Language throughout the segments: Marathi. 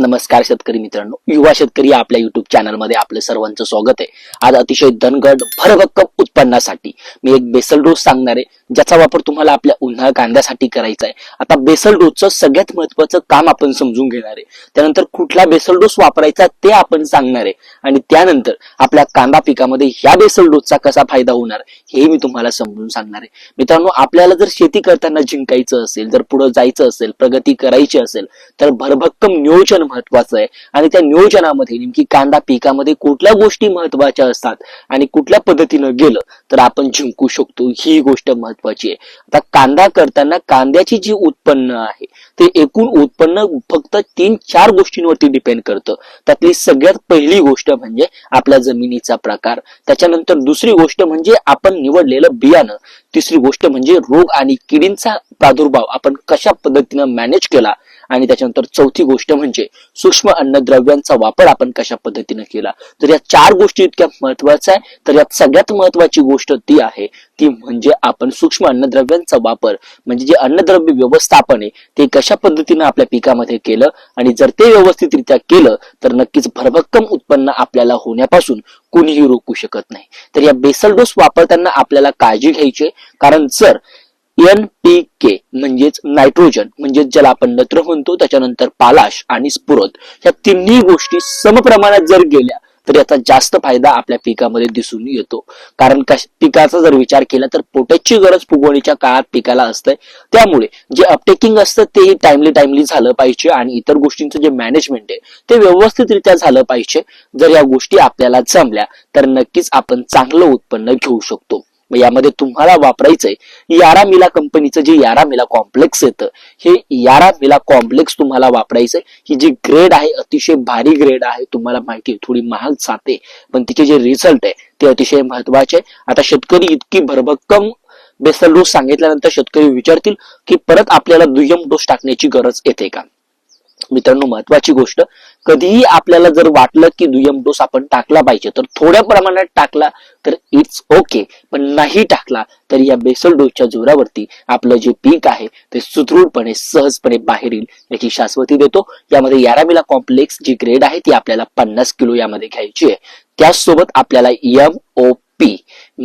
नमस्कार शेतकरी मित्रांनो. युवा शेतकरी आपल्या युट्यूब चॅनलमध्ये आपलं सर्वांचं स्वागत आहे. आज अतिशय धनगड भरभक्कम उत्पन्नासाठी मी एक बेसल डोस सांगणार आहे ज्याचा वापर तुम्हाला आपल्या उन्हाळा कांद्यासाठी करायचा आहे. आता बेसल डोसचं सगळ्यात महत्वाचं काम आपण समजून घेणार आहे. त्यानंतर कुठला बेसल डोस वापरायचा ते आपण सांगणार आहे. आणि त्यानंतर आपल्या कांदा पिकामध्ये ह्या बेसल डोसचा कसा फायदा होणार हे मी तुम्हाला समजून सांगणार आहे. मित्रांनो आपल्याला जर शेती करताना जिंकायचं असेल जर पुढे जायचं असेल प्रगती करायची असेल तर भरभक्कम नियोजन महत्वाचं आहे. आणि त्या नियोजनामध्ये नेमकी कांदा पिकामध्ये कुठल्या गोष्टी महत्त्वाच्या असतात आणि कुठल्या पद्धतीनं गेलं तर आपण जिंकू शकतो. ही गोष्ट महत्वाची आहे. आता कांदा करताना कांद्याची जी उत्पन्न आहे ते एकूण उत्पन्न फक्त तीन चार गोष्टींवरती डिपेंड करतं. त्यातली सगळ्यात पहिली गोष्ट म्हणजे आपल्या जमिनीचा प्रकार. त्याच्यानंतर दुसरी गोष्ट म्हणजे आपण निवडलेलं बियाणं. तिसरी गोष्ट म्हणजे रोग आणि किडींचा प्रादुर्भाव आपण कशा पद्धतीनं मॅनेज केला आणि त्याच्यानंतर चौथी गोष्ट म्हणजे सूक्ष्म अन्नद्रव्यांचा वापर आपण कशा पद्धतीने केला? तर या चार गोष्टी इतक्या महत्त्वाच्या आहे. तर यात सगळ्यात महत्वाची गोष्ट ती आहे ती म्हणजे आपण सूक्ष्म अन्नद्रव्यांचा वापर म्हणजे जे अन्नद्रव्य व्यवस्थापन आहे ते कशा पद्धतीनं आपल्या पिकामध्ये केलं? आणि जर ते व्यवस्थितरित्या केलं तर नक्कीच भरभक्कम उत्पन्न आपल्याला होण्यापासून कोणीही रोखू शकत नाही. तर या बेसल डोस वापरताना आपल्याला काळजी घ्यायची कारण जर एन पी के म्हणजेच नायट्रोजन म्हणजेच ज्याला आपण नत्र म्हणतो त्याच्यानंतर पालाश आणि स्फुरद. या तिन्ही गोष्टी समप्रमाणात जर गेल्या तर याचा जास्त फायदा आपल्या पिकामध्ये दिसून येतो. कारण का पिकाचा जर विचार केला तर पोटॅशची गरज फुगवणीच्या काळात पिकाला असते त्यामुळे जे अपटेकिंग असतं तेही टाइमली टाइमली झालं पाहिजे आणि इतर गोष्टींचं जे मॅनेजमेंट आहे ते व्यवस्थितरित्या झालं पाहिजे. जर या गोष्टी आपल्याला जमल्या तर नक्कीच आपण चांगलं उत्पन्न घेऊ शकतो. मग यामध्ये तुम्हाला वापरायचंय. यारा मिला कंपनीचं जे यारा मिला कॉम्प्लेक्स येतं हे यारा मिला कॉम्प्लेक्स तुम्हाला वापरायचंय. ही जी ग्रेड आहे अतिशय भारी ग्रेड आहे तुम्हाला माहिती थोडी महाग जाते पण तिचे जे रिझल्ट आहे ते अतिशय महत्त्वाचे आहे. आता शेतकरी इतकी भरभक्कम बेसल डोस सांगितल्यानंतर शेतकरी विचारतील की परत आपल्याला दुय्यम डोस टाकण्याची गरज येते का? मित्रांनो महत्वाची गोष्ट कधीही आपल्याला जर वाटलं की दुय्यम डोस आपण टाकला पाहिजे तर थोड्या प्रमाणात टाकला तर इट्स ओके पण नाही टाकला तर या बेसल डोसच्या जोरावरती आपलं जे पीक आहे ते सुदृढपणे सहजपणे बाहेर येईल याची शाश्वती देतो. यामध्ये यारामिला कॉम्प्लेक्स जी ग्रेड आहे ती आपल्याला पन्नास किलो यामध्ये घ्यायची आहे. त्याचसोबत आपल्याला एम ओ पी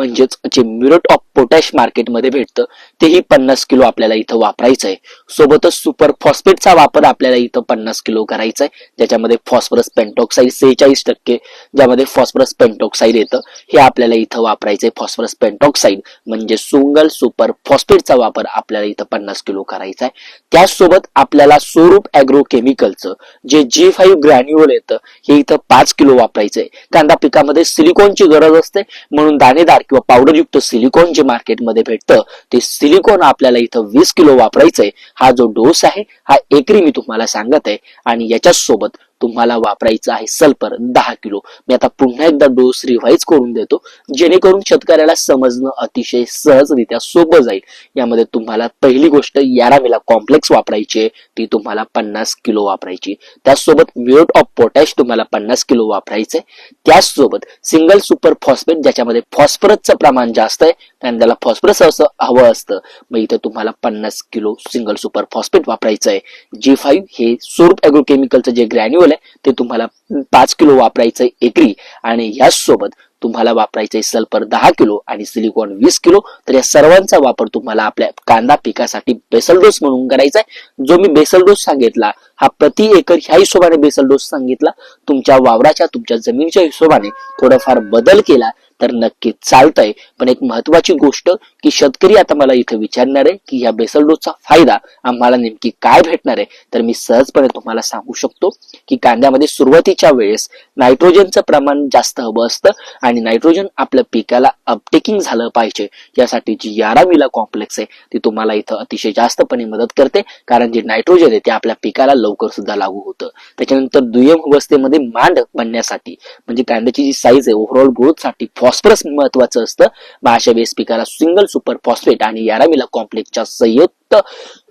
म्हणजेच जे म्युरेट ऑफ पोटॅश मार्केटमध्ये भेटतं तेही पन्नास किलो आपल्याला इथं वापरायचं आहे सोबतच सुपर फॉस्फेटचा वापर आपल्याला इथं पन्नास किलो करायचा आहे ज्याच्यामध्ये फॉस्फरस पेंटॉक्साईड सेहेचाळीस टक्के ज्यामध्ये फॉस्फरस पेंटॉक्साईड येतं हे आपल्याला इथं वापरायचंय फॉस्फरस पेंटॉक्साईड. म्हणजे सुंगल सुपर फॉस्फेटचा वापर आपल्याला इथं पन्नास किलो करायचा आहे त्याचसोबत आपल्याला स्वरूप अॅग्रो केमिकलचं जे जी फाईव्ह ग्रॅन्युअल येतं हे इथं पाच किलो वापरायचंय. कांदा पिकामध्ये सिलिकॉनची गरज असते म्हणून दाणेदार किंवा पावडरयुक्त सिलिकॉन जे मार्केटमध्ये भेटतं ते सिलिकॉन आपल्याला इथं वीस किलो वापरायचंय. हा जो डोस आहे हा एकरी मी तुम्हाला सांगत आहे. आणि याच्याच सोबत तुम्हाला वापरायचं आहे. सल्फर दहा किलो. मी आता पुन्हा एकदा डोस रिव्हाइज करून देतो. जेणेकरून शेतकऱ्याला समजणं अतिशय सहजरित्या सोपं जाईल. यामध्ये तुम्हाला पहिली गोष्ट यारामिला कॉम्प्लेक्स वापरायची आहे. ती तुम्हाला पन्नास किलो वापरायची त्याचसोबत म्युट ऑफ पोटॅश तुम्हाला पन्नास किलो वापरायचंय त्याचसोबत सिंगल सुपर फॉस्फेट ज्याच्यामध्ये फॉस्फरसचं प्रमाण जास्त आहे आणि त्याला फॉस्फरस असं हवं असतं. मग इथं तुम्हाला पन्नास किलो सिंगल सुपर फॉस्फेट वापरायचं आहे. जी फाईव्ह हे स्वरूप अॅग्रोकेमिकलचं जे ग्रॅन्युअल आहे ते तुम्हाला पाच किलो वापरायचंय एकरी आणि याचसोबत तुम्हाला वापरायचंय सल्फर दहा किलो आणि सिलिकॉन वीस किलो. तर या सर्वांचा वापर तुम्हाला आपल्या कांदा पिकासाठी बेसल डोस म्हणून करायचा आहे जो मी बेसल डोस सांगितला हा प्रति एकर ह्या हिशोबाने बेसल डोस सांगितला. तुमच्या वावराच्या तुमच्या जमिनीच्या हिशोबाने थोडाफार बदल केला तर नक्कीच चालतंय. पण एक महत्वाची गोष्ट की शेतकरी आता मला इथे विचारणार आहे की या बेसल डोसचा फायदा आम्हाला नेमकी काय भेटणार आहे? तर मी सहजपणे तुम्हाला सांगू शकतो की कांद्यामध्ये सुरुवातीच्या वेळेस नायट्रोजनचं प्रमाण जास्त हवं असतं आणि नायट्रोजन आपल्या पिकाला अपटेकिंग झालं पाहिजे. यासाठी जी यारामिला कॉम्प्लेक्स आहे ती तुम्हाला इथं अतिशय जास्तपणे मदत करते कारण जे नायट्रोजन आहे ते आपल्या पिकाला लवकर सुद्धा लागू होतं. त्याच्यानंतर दुय्यम अवस्थेमध्ये मांड बनण्यासाठी म्हणजे कांद्याची जी साईज आहे ओव्हरऑल ग्रोथसाठी फॉस्फरस महत्वाचं असतं. मग अशा वेळेस पिकाला सिंगल सुपर फॉस्फेट आणि यारामिला कॉम्प्लेक्सच्या संयुक्त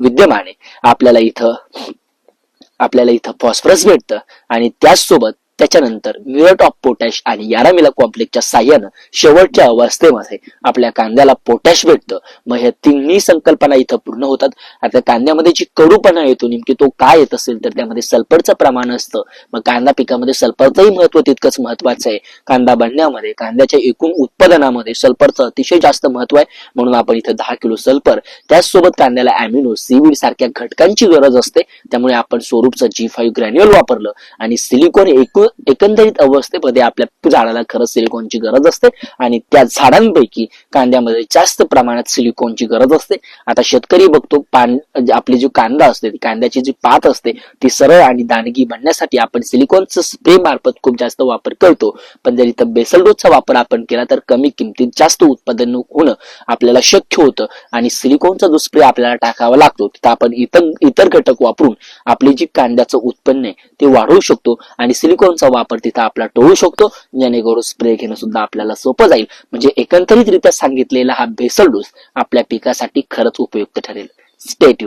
विद्यमाने आपल्याला इथं आपल्याला इथं फॉस्फरस भेटतं. आणि त्याचसोबत त्याच्यानंतर म्युरेट ऑफ पोटॅश आणि यारामिला कॉम्प्लेक्सच्या साह्यानं शेवटच्या अवस्थेमध्ये आपल्या कांद्याला पोटॅश भेटतं. मग ह्या तिन्ही संकल्पना इथं पूर्ण होतात. आता कांद्यामध्ये जी कडूपणा येतो नेमकी तो काय येत असेल तर त्यामध्ये सल्फरचं प्रमाण असतं. मग कांदा पिकामध्ये सल्फरचंही महत्त्व तितकंच महत्वाचं आहे. कांदा बनण्यामध्ये कांद्याच्या एकूण उत्पादनामध्ये सल्फरचं अतिशय जास्त महत्त्व आहे. म्हणून आपण इथं दहा किलो सल्फर त्याचसोबत कांद्याला अॅमिनो सीवीड सारख्या घटकांची गरज असते. त्यामुळे आपण स्वरूपचं जी फाईव्ह ग्रॅन्युअल वापरलं आणि सिलिकॉन एकूण एकंदरीत अवस्थेमध्ये आपल्या झाडाला खरंच सिलिकॉनची गरज असते आणि त्या झाडांपैकी कांद्यामध्ये जास्त प्रमाणात सिलिकॉनची गरज असते. आता शेतकरी बघतो पान आपली जी कांदा असते कांद्याची जी पात असते ती सरळ आणि दानगी बनण्यासाठी आपण सिलिकॉनचं स्प्रे मार्फत खूप जास्त वापर करतो. पण जर इथं बेसलडोजचा वापर आपण केला तर कमी किमतीत जास्त उत्पादन होणं आपल्याला शक्य होतं. आणि सिलिकॉनचा जो स्प्रे आपल्याला टाकावा लागतो तिथं आपण इतर इतर घटक वापरून आपली जी कांद्याचं उत्पन्न आहे ते वाढवू शकतो. आणि सिलिकॉन चा वापर तिथं आपला टोळू शकतो. जेणेकरून स्प्रे घेणं सुद्धा आपल्याला सोपं जाईल. म्हणजे एकंदरीतरित्या सांगितलेला हा भेसळ डोस आपल्या पिकासाठी खरंच उपयुक्त ठरेल. स्टेट